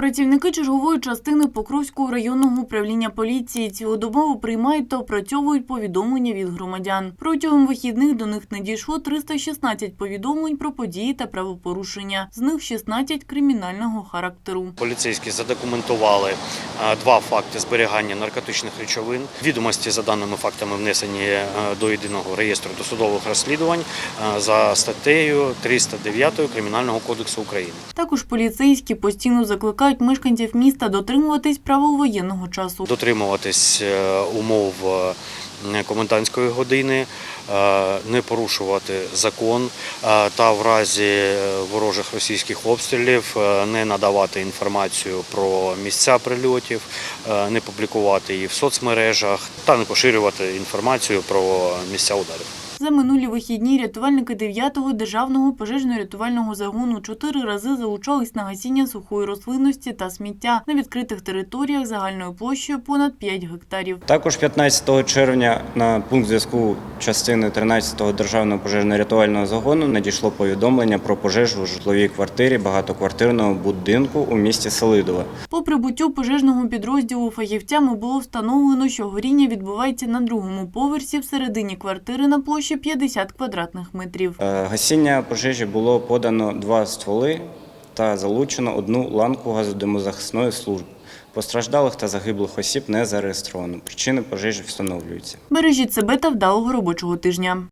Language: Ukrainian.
Працівники чергової частини Покровського районного управління поліції цілодобово приймають та опрацьовують повідомлення від громадян. Протягом вихідних до них надійшло 316 повідомлень про події та правопорушення. З них 16 кримінального характеру. Поліцейські задокументували два факти зберігання наркотичних речовин. Відомості за даними фактами внесені е, до єдиного реєстру досудових розслідувань за статтею 309 Кримінального кодексу України. Також поліцейські постійно закликають мешканців міста дотримуватись правил воєнного часу. Дотримуватись е, умов е, комендантської години, е, не порушувати закон та в разі ворожих російських обстрілів не надавати інформацію про місця прильотів, не публікувати її в соцмережах та не поширювати інформацію про місця ударів. За минулі вихідні рятувальники 9-го державного пожежно-рятувального загону чотири рази залучались на гасіння сухої рослинності та сміття на відкритих територіях загальною площею понад 5 гектарів. Також 15 червня на пункт зв'язку частини 13-го державного пожежно-рятувального загону надійшло повідомлення про пожежу у житловій квартирі багатоквартирного будинку у місті Селидове. По прибуттю пожежного підрозділу фахівцями було встановлено, що горіння відбувається на другому поверсі всередині квартири на площі 50 квадратних метрів. Е, Гасіння пожежі було подано два стволи та залучено одну ланку газодимозахисної служби. Постраждалих та загиблих осіб не зареєстровано. Причини пожежі встановлюються. Бережіть себе та вдалого робочого тижня.